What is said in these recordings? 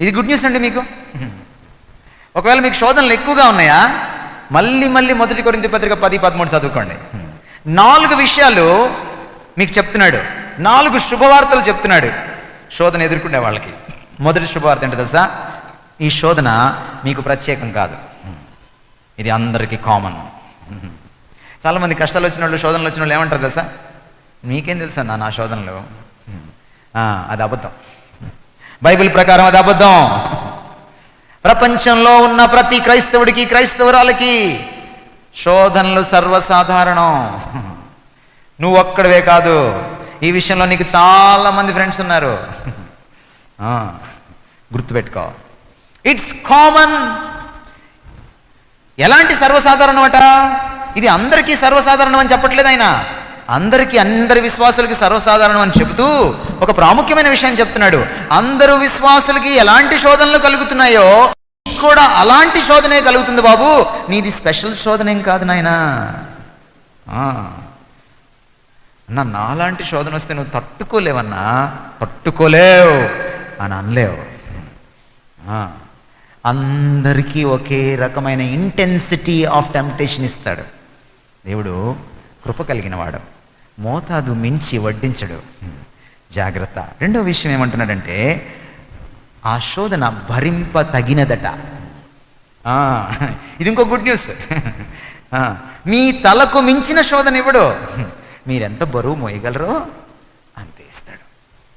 ఇది good news అండి మీకు? ఒకవేళ మీకు శోధనలు ఎక్కువగా ఉన్నాయా మళ్ళీ మళ్ళీ మొదటి కొరింత పత్రిక పది పదమూడు చదువుకోండి. నాలుగు విషయాలు మీకు చెప్తున్నాడు. నాలుగు శుభవార్తలు చెప్తున్నాడు. శోధన ఎదుర్కొనే వాళ్ళకి. మొదటి శుభవార్త ఏంటో తెలుసా? ఈ శోధన మీకు ప్రత్యేకం కాదు. ఇది అందరికీ కామన్. చాలామంది కష్టాలు వచ్చిన వాళ్ళు శోధనలు వచ్చిన వాళ్ళు ఏమంటారు తెలుసా? మీకేం తెలుసా నా నా శోధనలు? అది అబద్ధం. బైబిల్ ప్రకారం అది అబద్ధం. ప్రపంచంలో ఉన్న ప్రతి క్రైస్తవుడికి క్రైస్తవురాలకి శోధనలు సర్వసాధారణం. నువ్వు ఒక్కడవే కాదు. ఈ విషయంలో నీకు చాలా మంది ఫ్రెండ్స్ ఉన్నారు. గుర్తుపెట్టుకో. ఇట్స్ కామన్ ఎలాంటి సర్వసాధారణం అట ఇది అందరికీ సర్వసాధారణం అని చెప్పట్లేదు ఆయన. అందరికీ అందరి విశ్వాసులకి సర్వసాధారణం అని చెబుతూ ఒక ప్రాముఖ్యమైన విషయం చెప్తున్నాడు. అందరు విశ్వాసులకి ఎలాంటి శోధనలు కలుగుతున్నాయో కూడా అలాంటి శోధనే కలుగుతుంది బాబు. నీది స్పెషల్ శోధన ఏం కాదు నాయనా. ఆ. అన్నా నాలాంటి శోధన వస్తే నువ్వు తట్టుకోలేవన్నా. తట్టుకోలేవు అని అనలేవు. అందరికీ ఒకే రకమైన ఇంటెన్సిటీ ఆఫ్ టెంప్టేషన్ ఇస్తాడు. దేవుడు కృప కలిగిన వాడు మోతాదు మించి వడ్డించడు. జాగ్రత్త. రెండో విషయం ఏమంటున్నాడంటే ఆ శోధన భరింప తగినదట ఇది ఇంకో గుడ్ న్యూస్. మీ తలకు మించిన శోధన ఇవ్వడు మీరెంత బరువు మోయగలరో అంతే ఇస్తాడు.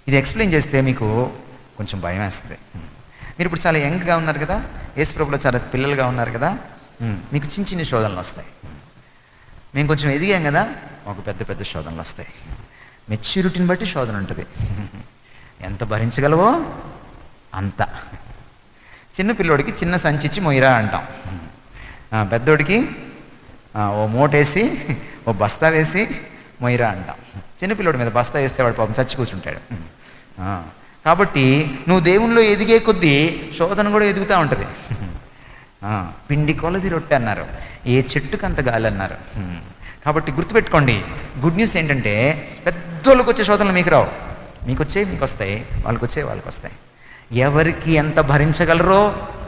ఇది ఎక్స్ప్లెయిన్ చేస్తే మీకు కొంచెం భయం వేస్తుంది. మీరు ఇప్పుడు చాలా యంగ్గా ఉన్నారు కదా? యేసుప్రభులో చాలా పిల్లలుగా ఉన్నారు కదా? మీకు చిన్న చిన్న శోధనలు వస్తాయి. మేము కొంచెం ఎదిగాం కదా? మాకు పెద్ద పెద్ద శోధనలు వస్తాయి. మెచ్యూరిటీని బట్టి శోధన ఉంటుంది. ఎంత భరించగలవో అంత. చిన్న పిల్లోడికి చిన్న సంచిచ్చి మొయ్యరా అంటాం. పెద్దోడికి ఓ మూటేసి ఓ బస్తా వేసి మొయ్యరా అంటాం. చిన్నపిల్లోడి మీద బస్తా వేస్తే వాడు పాపం చచ్చి కూర్చుంటాడు. కాబట్టి నువ్వు దేవునిలో ఎదిగే కొద్దీ శోధన కూడా ఎదుగుతూ ఉంటుంది. పిండి కొలది రొట్టె అన్నారు. ఏ చెట్టుకు అంత గాలి అన్నారు. కాబట్టి గుర్తుపెట్టుకోండి గుడ్ న్యూస్ ఏంటంటే పెద్ద పెద్దోళ్ళకి వచ్చే శోధనలు మీకు రావు. మీకు వచ్చే మీకు వస్తాయి వాళ్ళకి వచ్చే వాళ్ళకి వస్తాయి ఎవరికి ఎంత భరించగలరో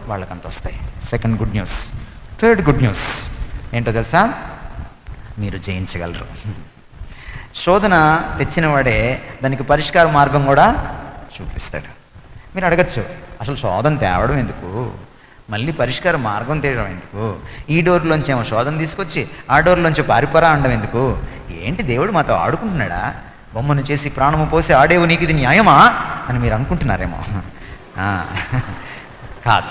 వాళ్ళకి అంత వస్తాయి second good news third good news ఏంటో తెలుసా? మీరు జయించగలరు. శోధన తెచ్చిన వాడే దానికి పరిష్కార మార్గం కూడా చూపిస్తాడు. మీరు అడగచ్చు అసలు శోధన తేవడం ఎందుకు? మళ్ళీ పరిష్కార మార్గం తేయడం ఎందుకు? ఈ డోర్లోంచి ఏమో శోధన తీసుకొచ్చి ఆ డోర్లోంచి పారిపోరా అనడం ఎందుకు? ఏంటి దేవుడు మాతో ఆడుకుంటున్నాడా? బొమ్మను చేసి ప్రాణము పోసి ఆడేవు నీకు ఇది న్యాయమా అని మీరు అనుకుంటున్నారేమో. కాదు.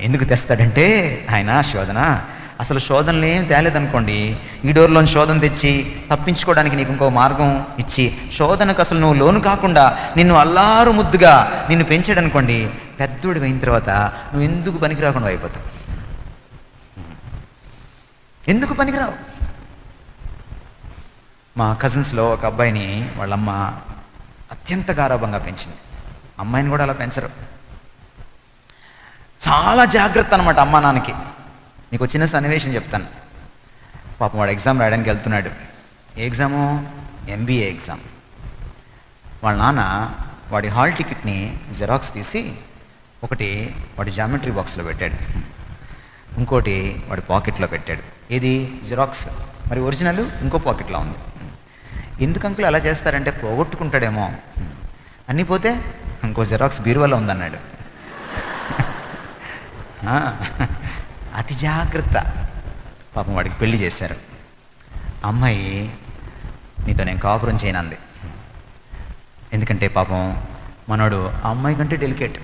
ఎందుకు తెస్తాడంటే ఆయన శోధన. అసలు శోధనలు ఏం తేలేదనుకోండి ఈ డోర్లోని శోధన తెచ్చి తప్పించుకోవడానికి నీకు ఇంకో మార్గం ఇచ్చి శోధనకు అసలు నువ్వు లోను కాకుండా నిన్ను అల్లారు ముద్దుగా నిన్ను పెంచాడనుకోండి పెద్దోడి అయిన తర్వాత నువ్వు ఎందుకు పనికిరాకుండా అయిపోతావు? ఎందుకు పనికిరావు? మా కజిన్స్లో ఒక అబ్బాయిని వాళ్ళమ్మ అత్యంత గారవంగా పెంచింది. అమ్మాయిని కూడా అలా పెంచరు. చాలా జాగ్రత్త అనమాట అమ్మా నాన్నకి. నీకు చిన్న సన్నివేశం చెప్తాను. పాపం వాడు ఎగ్జామ్ రాయడానికి వెళ్తున్నాడు. ఏ ఎగ్జాము ఎంబీఏ ఎగ్జామ్ వాళ్ళ నాన్న వాడి హాల్ టికెట్ని జెరాక్స్ తీసి ఒకటి వాడి జామెట్రీ బాక్స్లో పెట్టాడు. ఇంకోటి వాడి పాకెట్లో పెట్టాడు. ఏది? జిరాక్స్ మరి ఒరిజినల్ ఇంకో పాకెట్లో ఉంది. ఎందుకు అంకులు అలా చేస్తారంటే పోగొట్టుకుంటాడేమో. అన్నీ పోతే ఇంకో జెరాక్స్ బీరువాలో ఉందన్నాడు. అతి జాగ్రత్త. పాపం వాడికి పెళ్ళి చేశారు. అమ్మాయి నీతో నేను కాపురం చేయనంది. ఎందుకంటే పాపం మనోడు ఆ అమ్మాయి కంటే డెలికేట్.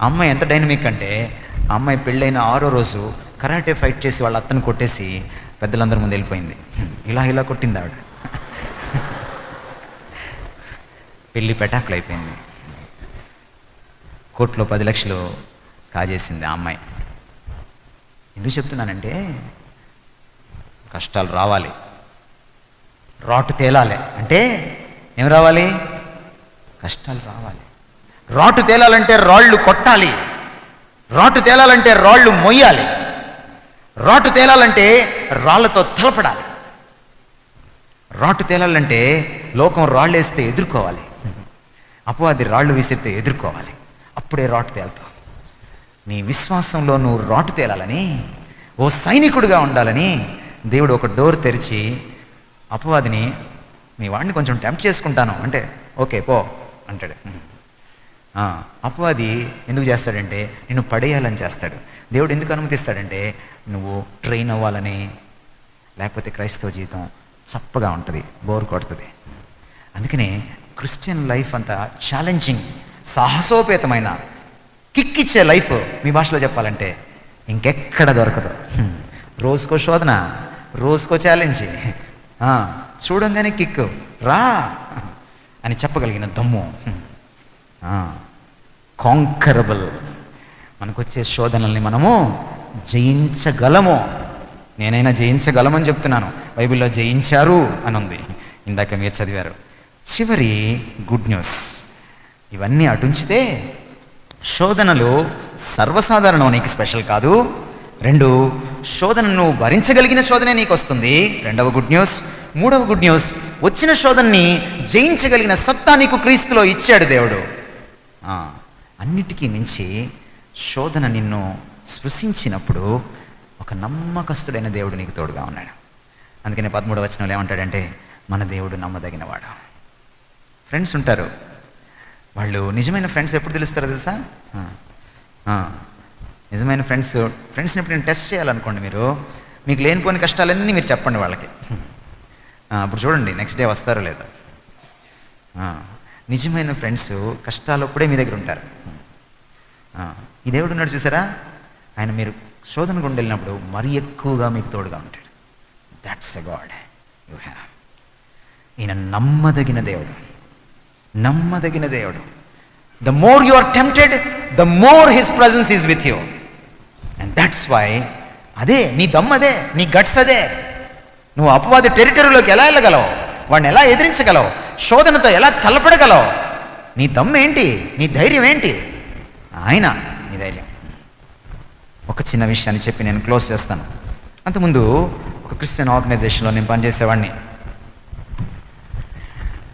అమ్మాయి ఎంత డైనమిక్ అంటే అమ్మాయి పెళ్ళైన ఆరో రోజు కరాటే ఫైట్ చేసి వాళ్ళ అత్తను కొట్టేసి పెద్దలందరి ముందు వెళ్ళిపోయింది. ఇలా ఇలా కొట్టింది ఆవిడ. పెళ్ళి పెటాకులు అయిపోయింది. కోర్టులో పది లక్షలు కాజేసింది ఆ అమ్మాయి. ఎందుకు చెప్తున్నానంటే కష్టాలు రావాలి. రాటు తేలాలి. అంటే ఏం రావాలి? కష్టాలు రావాలి. రాటు తేలాలంటే రాళ్ళు కొట్టాలి. రాటు తేలాలంటే రాళ్ళు మొయ్యాలి. రాటు తేలాలంటే రాళ్ళతో తలపడాలి. రాటు తేలాలంటే లోకం రాళ్ళు వేస్తే ఎదుర్కోవాలి. అపవాది రాళ్ళు విసిరితే ఎదుర్కోవాలి. అప్పుడే రాటు తేలుతావు నీ విశ్వాసంలో నువ్వు రాటు తేలాలని ఓ సైనికుడిగా ఉండాలని దేవుడు ఒక డోర్ తెరిచి అపవాదిని నీ వాడిని కొంచెం టెంప్ట్ చేసుకుంటాను. అంటే ఓకే పో అంటాడు. అపవాది ఎందుకు చేస్తాడంటే నిన్ను పడేయాలని చేస్తాడు. దేవుడు ఎందుకు అనుమతిస్తాడంటే నువ్వు ట్రైన్ అవ్వాలని లేకపోతే క్రైస్తవ జీవితం చప్పగా ఉంటుంది బోర్ కొడుతుంది. అందుకనే క్రిస్టియన్ లైఫ్ అంతా ఛాలెంజింగ్ సాహసోపేతమైన కిక్ ఇచ్చే లైఫ్ మీ భాషలో చెప్పాలంటే ఇంకెక్కడ దొరకదు. రోజుకో శోధన రోజుకో ఛాలెంజ్ చూడంగానే కిక్ రా అని చెప్పగలిగిన దమ్ము. కాంకరబుల్ మనకొచ్చే శోధనల్ని మనము జయించగలము. నేనైనా జయించగలమని చెప్తున్నాను. బైబిల్లో జయించారు అని ఉంది ఇందాక మీరు చదివారు. చివరి గుడ్ న్యూస్. ఇవన్నీ అటుంచితే శోధనలు సర్వసాధారణం నీకు స్పెషల్ కాదు. రెండు శోధనను భరించగలిగిన శోధనే నీకు వస్తుంది రెండవ గుడ్ న్యూస్. మూడవ గుడ్ న్యూస్. వచ్చిన శోధనని జయించగలిగిన సత్తా నీకు క్రీస్తులో ఇచ్చాడు దేవుడు. అన్నిటికీ మించి శోధన నిన్ను స్పృశించినప్పుడు ఒక నమ్మకస్తుడైన దేవుడు నీకు తోడుగా ఉన్నాడు. అందుకని పదమూడు వచనంలో ఏమంటాడంటే మన దేవుడు నమ్మదగినవాడు. ఫ్రెండ్స్ ఉంటారు. వాళ్ళు నిజమైన ఫ్రెండ్స్ ఎప్పుడు తెలుస్తారో తెలుసా? నిజమైన ఫ్రెండ్స్ ఫ్రెండ్స్ని ఎప్పుడు నేను టెస్ట్ చేయాలనుకోండి మీరు మీకు లేనిపోని కష్టాలన్నీ మీరు చెప్పండి వాళ్ళకి. ఇప్పుడు అప్పుడు చూడండి నెక్స్ట్ డే వస్తారో లేదో. నిజమైన ఫ్రెండ్స్ కష్టాలప్పుడే మీ దగ్గర ఉంటారు. ఈ దేవుడు ఉన్నాడు చూసారా? ఆయన మీరు శోధన గుండె వెళ్ళినప్పుడు మరి ఎక్కువగా మీకు తోడుగా ఉంటాడు. That's a god you have ఈయన నమ్మదగిన దేవుడు. నమ్మదగిన దేవుడు. The more you are tempted the more his presence is with you and that's why అదే నీ దమ్మదే నీ గట్స్ అదే. నువ్వు అపవాది టెరిటరీలోకి ఎలా వెళ్ళగలవు? వాడిని ఎలా ఎదిరించగలవు? శోధనతో ఎలా తలపడగలవు? నీ దమ్ ఏంటి? నీ ధైర్యం ఏంటి? ఆయన నీ ధైర్యం. ఒక చిన్న విషయాన్ని చెప్పి నేను క్లోజ్ చేస్తాను. అంతకుముందు ఒక క్రిస్టియన్ ఆర్గనైజేషన్లో నేను పనిచేసేవాడిని.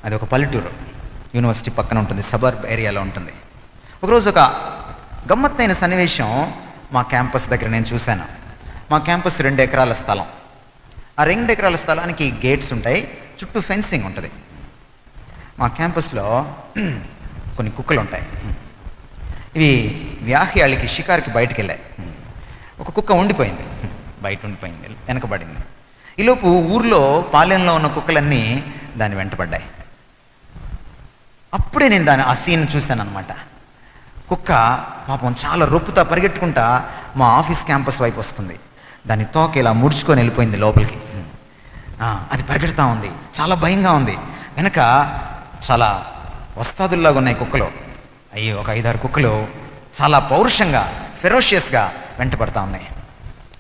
అది ఒక పల్లెటూరు. యూనివర్సిటీ పక్కన ఉంటుంది సబర్బ్ ఏరియాలో ఉంటుంది. ఒకరోజు ఒక గమ్మత్తైన సన్నివేశం మా క్యాంపస్ దగ్గర నేను చూశాను. మా క్యాంపస్ రెండు ఎకరాల స్థలం. ఆ రెండు ఎకరాల స్థలానికి గేట్స్ ఉంటాయి చుట్టూ ఫెన్సింగ్ ఉంటుంది. మా క్యాంపస్లో కొన్ని కుక్కలు ఉంటాయి ఇవి వ్యాహ్యాలకి షికార్కి బయటికి వెళ్ళాయి ఒక కుక్క ఉండిపోయింది. బయట ఉండిపోయింది. వెనకబడింది. ఈలోపు ఊర్లో పాలెంలో ఉన్న కుక్కలన్నీ దాన్ని వెంటబడ్డాయి అప్పుడే నేను దాని ఆ సీన్ చూశాను అనమాట కుక్క పాపం చాలా రొప్పుతా పరిగెట్టుకుంటా మా ఆఫీస్ క్యాంపస్ వైపు వస్తుంది. దాని తోక ఇలా ముడుచుకొని వెళ్ళిపోయింది లోపలికి. అది పరిగెడతా ఉంది. చాలా భయంగా ఉంది. వెనక చాలా వస్తాదుల్లాగా ఉన్నాయి కుక్కలు. అయ్యి ఒక ఐదారు కుక్కలు చాలా పౌరుషంగా ఫెరోషియస్గా వెంటపడతా ఉన్నాయి.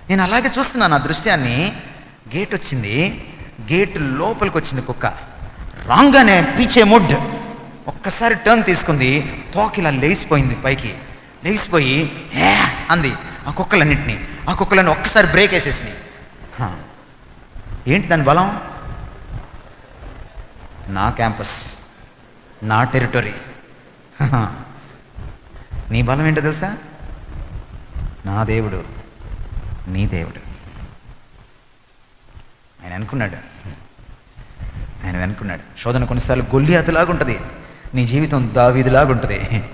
నేను అలాగే చూస్తున్నాను ఆ దృశ్యాన్ని. గేట్ వచ్చింది. గేట్ లోపలికి వచ్చింది కుక్క. రాంగానే పీచే ముడ్. ఒక్కసారి టర్న్ తీసుకుంది. తోకిలా లేచిపోయింది పైకి. లేచిపోయి అంది ఆ కుక్కలన్నింటినీ. ఆ కుక్కలను ఒక్కసారి బ్రేక్ వేసేసినాయి. ఏంటి దాని బలం? నా క్యాంపస్ నా టెరిటరీ. నీ బలం ఏంటో తెలుసా? నా దేవుడు నీ దేవుడు. ఆయన అనుకున్నాడు. ఆయన అనుకున్నాడు శోధన కొన్నిసార్లు గొల్లియాతులాగా ఉంటుంది. నీ జీవితం దావీదిలాగా ఉంటుంది.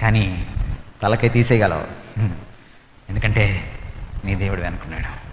కానీ తలకై తీసేయగలవు. ఎందుకంటే నీ దేవుడు అనుకున్నాడు